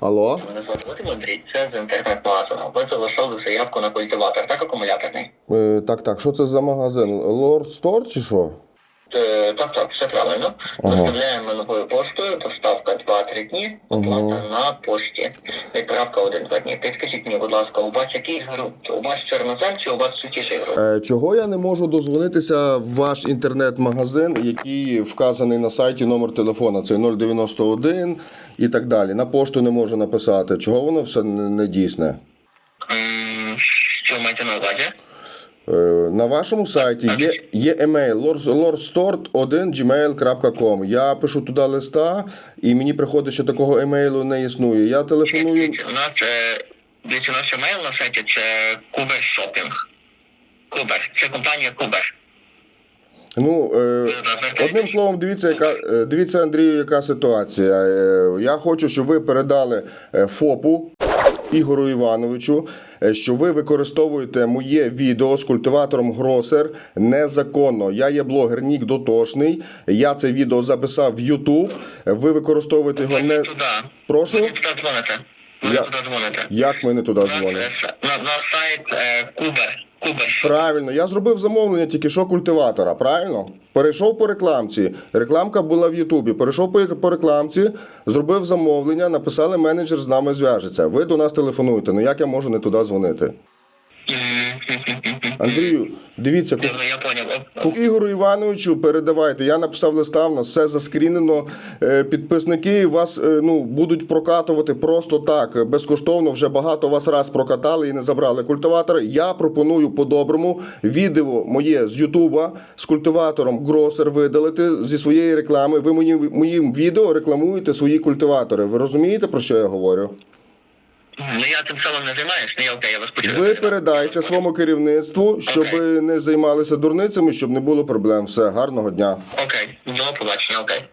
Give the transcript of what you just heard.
Алло? Мене звати Андрій, це з інтернет-магазину. Ви залишили заявку на культиватор, так акумуляторний? Е, так, так, що це за магазин? Лорд Стор чи що? Е, так, так, все правильно. Ага. Доставляємо новою поштою, доставка 2-3 дні, оплата на пошті. Відправка 1-2 дні. Підкажіть мені, будь ласка, у вас який грунт? У вас чорнозем чи у вас сутіший грунт? Е, чого я не можу дозвонитися в ваш інтернет-магазин, який вказаний на сайті номер телефона? Це 091 і так далі. На пошту не можу написати. Чого воно все не не дійсне? Що маєте на увазі? Е, На вашому сайті є, є емейл lordstore1 gmail.com. Я пишу туди листа, і мені приходить, що такого емейлу не існує. Я телефоную. У нас, е, дивіться, у нас емейл на сайті це Кубер Шопінг. Кубер. Це компанія Кубер. Ну, е, одним словом, дивіться, яка дивіться, Андрію, яка ситуація. Е, Я хочу, щоб ви передали ФОПу Ігору Івановичу, е, що ви використовуєте моє відео з культиватором Гросер незаконно. Я є блогер Нік Дотошний. Я це відео записав в Ютуб. Ви використовуєте його не туди. прошу. Я-. Як ми не туди дзвонимо? на, на сайт е, Кубер. Кубер. Правильно, я зробив замовлення тільки що культиватора, правильно? Перейшов по рекламці. Рекламка була в Ютубі. Перейшов по, по рекламці, зробив замовлення, написали, менеджер з нами зв'яжеться. Ви до нас телефонуєте. Ну як я можу не туди дзвонити? Андрію, дивіться, ку- я поняв. Ігору Івановичу передавайте. Я написав листа, в нас все заскрінено. Е, Підписники вас е, ну, будуть прокатувати просто так, безкоштовно. Вже багато вас раз прокатали і не забрали культиватор. Я пропоную по-доброму відео моє з Ютуба з культиватором Гросер видалити зі своєї реклами. Ви мені моїм відео рекламуєте свої культиватори. Ви розумієте про що я говорю? Ну я тим самим не займаюся, не я окей, я вас почув. Ви передайте своєму керівництву, щоб не займалися дурницями, щоб не було проблем. Все, гарного дня. Окей, до побачення, окей.